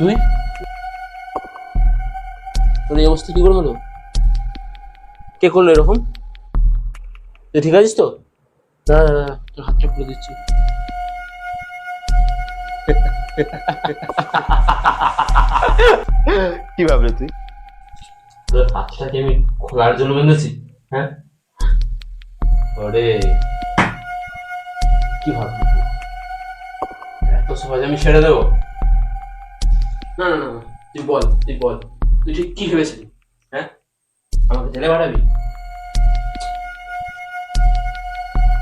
তুই তোর এই অবস্থা কি করে হলো কে করল এরকম? তুই ঠিক আছিস তো? দাঁড়া, দাঁড়া, তোর হাতটা খুলে দিচ্ছি। কি ভাবলে তুই? তোর হাতটাকে আমি খোলার জন্য বেঁধেছি? হ্যাঁ? ওরে কি ভাবলি এত সহজে আমি ছেড়ে দেবো? না না না তুই বল তুই বল। তুই ঠিক কি ভেবেছিলি? হ্যাঁ? আমাকে জেলে বাড়াবি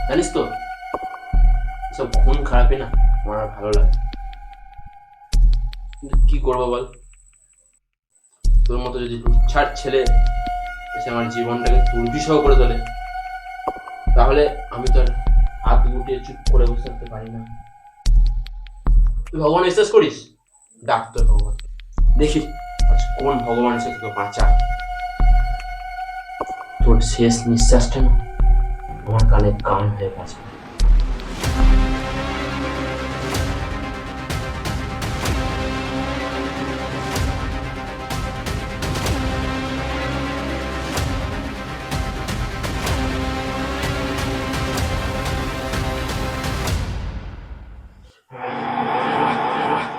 জানিস তো সব খুন খারাপই না, আমার ভালো লাগে কি করব বল? তোর মতো যদি ছাড় ছেলে এসে আমার জীবনটাকে দুর্বিষহ করে তোলে, তাহলে আমি তো আর হাত গুটিয়ে চুপ করে বসে থাকতে পারি না। তুই ভগবান বিশ্বাস করিস? ডাক্তার ভগবান দেখি আজ কোন ভগবান এসে তোকে বাঁচা। তোর শেষ নিঃশ্বাসটা না আমার কানে কান হয়ে গেছে।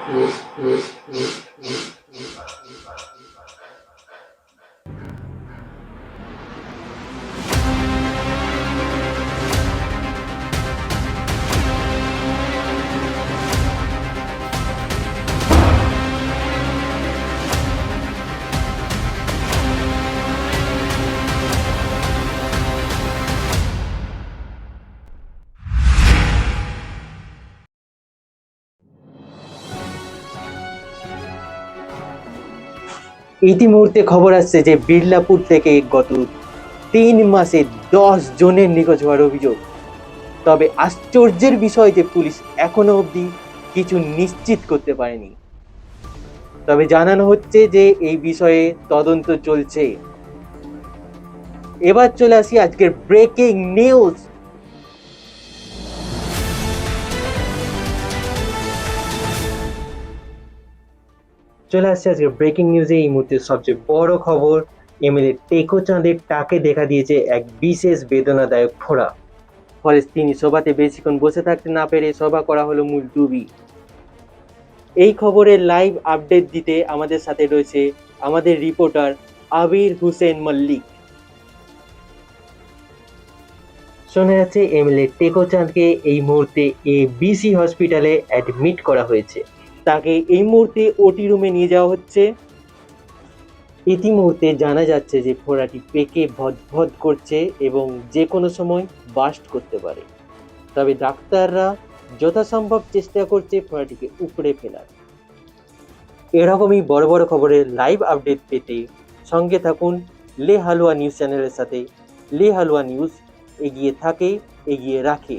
Mm-hmm. ইতিমুহূর্তে খবর আসছে যে বিড়লাপুর থেকে গত তিন মাসে দশ জনের নিখোঁজ হওয়ার অভিযোগ। তবে আশ্চর্যের বিষয় যে পুলিশ এখনও অবধি কিছু নিশ্চিত করতে পারেনি। তবে জানানো হচ্ছে যে এই বিষয়ে তদন্ত চলছে। এবার চলে আসি আজকের ব্রেকিং নিউজ চলে আসছে আজকে ব্রেকিং নিউজে এই মুহূর্তে সবচেয়ে বড় খবর, এমএলএ টেকো চাঁদের টাকে দেখা দিয়েছে এক বিশেষ বেদনাদায়ক ফোড়া। ফলে তিনি সভাতে বেশিক্ষণ বসে থাকতে না পেরে সভা করা হলো মুলতুবি এই খবরের লাইভ আপডেট দিতে আমাদের সাথে রয়েছে আমাদের রিপোর্টার আবির হুসেন মল্লিক। শোনা যাচ্ছে, এমএলএ টেকো চাঁদকে এই মুহূর্তে এ বিসি হসপিটালে অ্যাডমিট করা হয়েছে। তাকে এই মুহূর্তে ওটি রুমে নিয়ে যাওয়া হচ্ছে। ইতিমুহূর্তে জানা যাচ্ছে যে ফোড়াটি পেকে ভদ করছে এবং যে কোনো সময় বাস্ট করতে পারে। তবে ডাক্তাররা যথাসম্ভব চেষ্টা করছে ফোড়াটিকে উপড়ে ফেলার। এরকমই বড় বড় খবরের লাইভ আপডেট পেতে সঙ্গে থাকুন লে হালুয়া নিউজ চ্যানেলের সাথে। লে হালুয়া নিউজ এগিয়ে থাকে, এগিয়ে রাখে।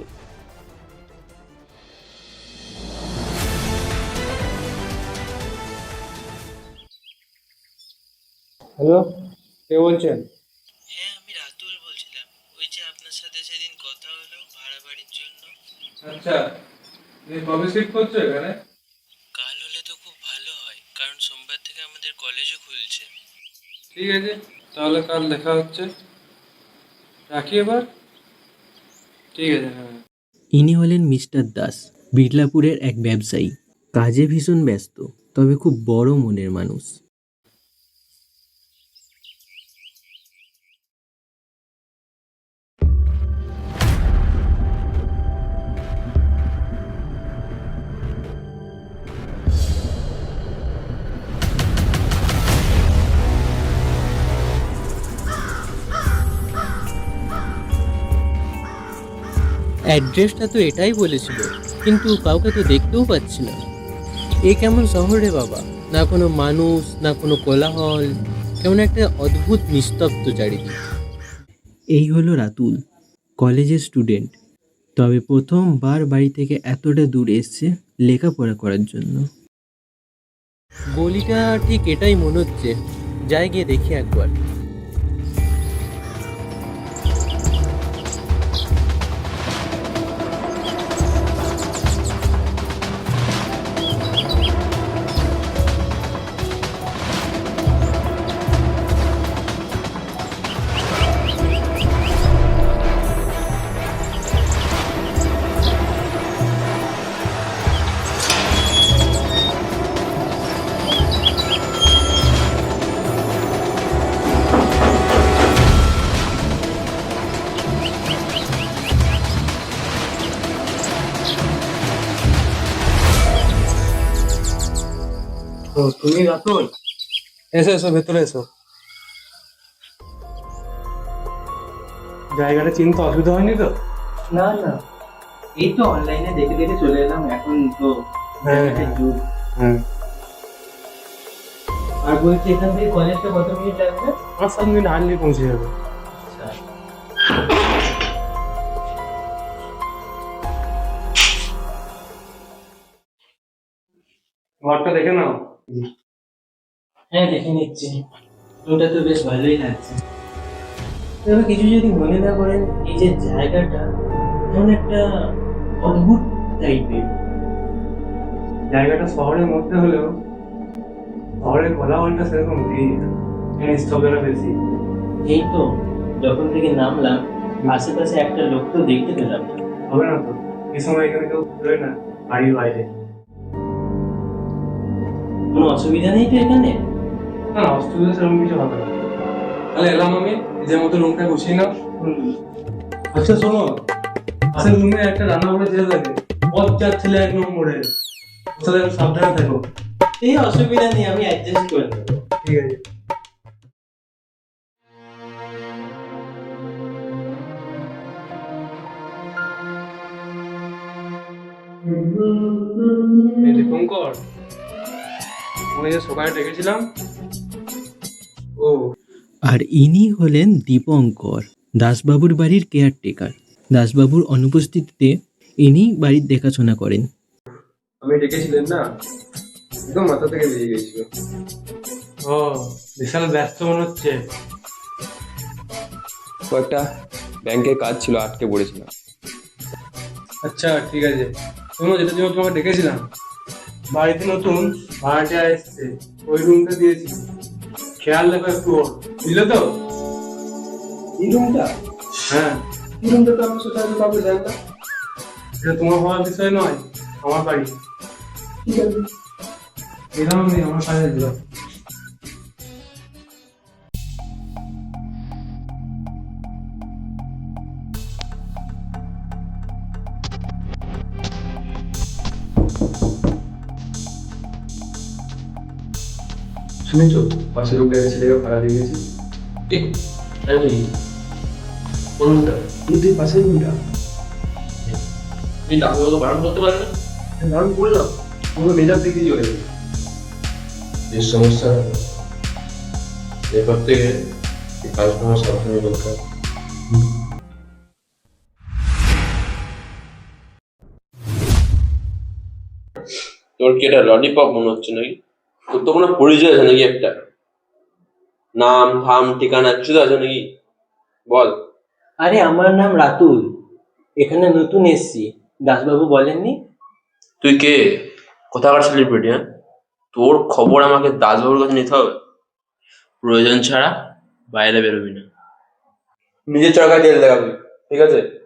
হ্যালো কে বলছেন? হ্যাঁ আমি রাতুল বলছিলাম। ওই যে আপনার সাথে সেদিন কথা হলো ভাড়া বাড়ির জন্য। আচ্ছা তুমি কবে শিফট করছ এখানে? কাল হলে তো খুব ভালো হয় কারণ সোমবার থেকে আমাদের কলেজও খুলছে। ঠিক আছে তাহলে কাল দেখা হচ্ছে। রাখি এবার। ঠিক আছে হ্যাঁ। ইনি হলেন মিস্টার দাস বিড়লাপুরের এক ব্যবসায়ী। কাজে ভীষণ ব্যস্ত তবে খুব বড় মনের মানুষ। অ্যাড্রেসটা তো এটাই বলেছিল কিন্তু কাউকে তো দেখতেও পাচ্ছি না। এ কেমন শহরে বাবা? না কোনো মানুষ না কোনো কোলাহল কেমন একটা অদ্ভুত নিস্তব্ধ চারিদিক। এই হলো রাতুল কলেজের স্টুডেন্ট। তবে প্রথমবার বাড়ি থেকে এতটা দূর এসছে লেখাপড়া করার জন্য। গলিটা ঠিক এটাই মনে হচ্ছে। যাই গিয়ে দেখি একবার। ও তুমি রাতুল এসো এসো ভেতরে এসো। জায়গাটা চিনতে অসুবিধা হয়নি তো? না না। এই তো অনলাইনে দেখে দেখে চলে এলাম এখন তো হ্যাঁ, যুগ হ্যাঁ। আর বলছি এখান থেকে কলেজটা কত মিনিট লাগবে? পাঁচ সাত মিনিট হার্লি পৌঁছে যাবে। ঘরটা দেখে নাও। হ্যাঁ দেখে নিচ্ছি। ওটা তো বেশ ভালোই লাগছে। তবে কিছু যদি মনে না করেন এই যে জায়গাটা এমন একটা অদ্ভুত টাইপের জায়গাটা শহরের মধ্যে হলেও শহরের কোলাহলটা সেরকম নিস্তব্ধতা বেশি। এই তো যখন থেকে নামলাম আশেপাশে একটা লোক তো দেখতে পেলাম। হবে না তো? এই সময় এখানে কেউ না বাড়ির বাইরে। কোনো অসুবিধা নেই তো এখানে? না অসুবিধা সেরকম কিছু হবে না। তাহলে এলাম আমি নিজের মতো রুমটা গুছিয়ে নাও। আচ্ছা শোনো পাশের রুমে একটা রান্না করে ছেলে থাকে পঞ্চাশ ছেলে এক নম্বরে। একটু সাবধানে থাকো। এই অসুবিধা নেই আমি অ্যাডজাস্ট করে নেব। ঠিক আছে। দীপঙ্কর আমি যে সকালে ডেকেছিলাম। ও। আর ইনি হলেন দীপঙ্কর দাসবাবুর বাড়ির কেয়ারটেকার। দাসবাবুর অনুপস্থিতিতে ইনি বাড়ির দেখাশোনা করেন। আমি ডেকেছিলেন না? একদম মাথা থেকে বেরিয়ে গেছিল। ও বিশাল ব্যস্ত মনে হচ্ছে। কয়েকটা ব্যাংকের কাজ ছিল আটকে পড়েছিলাম। আচ্ছা ঠিক আছে। শোনো যেটা জন্য তোমাকে ডেকেছিলাম বাড়িতে নতুন ভাড়াটে এসছে। ওই রুমটা দিয়েছি। খেয়াল রাখো একটু ওর। বুঝলে তো? এই রুমটা হ্যাঁ। এই রুমটা তো আমার সাথে কাউকে দেন না। এটা তোমার হওয়ার বিষয় নয় আমার বাড়ি। ঠিক আছে। এরকম নেই আমার কাছে দিলাম। শুনেছ? পাশের রুমটা ছেলেকে ভাড়া দিয়ে গেছি। আমি কোনটা কিন্তু এই পাশের রুমটা তুমি বারণ করতে পারেন না। পুরো মেজাজ চলে যে সমস্যা। এরপর থেকে এই তোর কি এটা ললিপপ মনে হচ্ছে নাকি? তোর তো কোনো পরিচয় আছে নাকি একটা? নাম ধাম ঠিকানা কিছু আছে নাকি? বল। আরে আমার নাম রাতুল। এখানে নতুন এসছি। দাসবাবু বলেননি? তুই কে? কোথাকার সেলিব্রিটি হ্যাঁ? তোর খবর আমাকে দাসবাবুর কাছে নিতে হবে। প্রয়োজন ছাড়া বাইরে বেরোবি না। নিজের চরকায় তেল দেখাবি ঠিক আছে?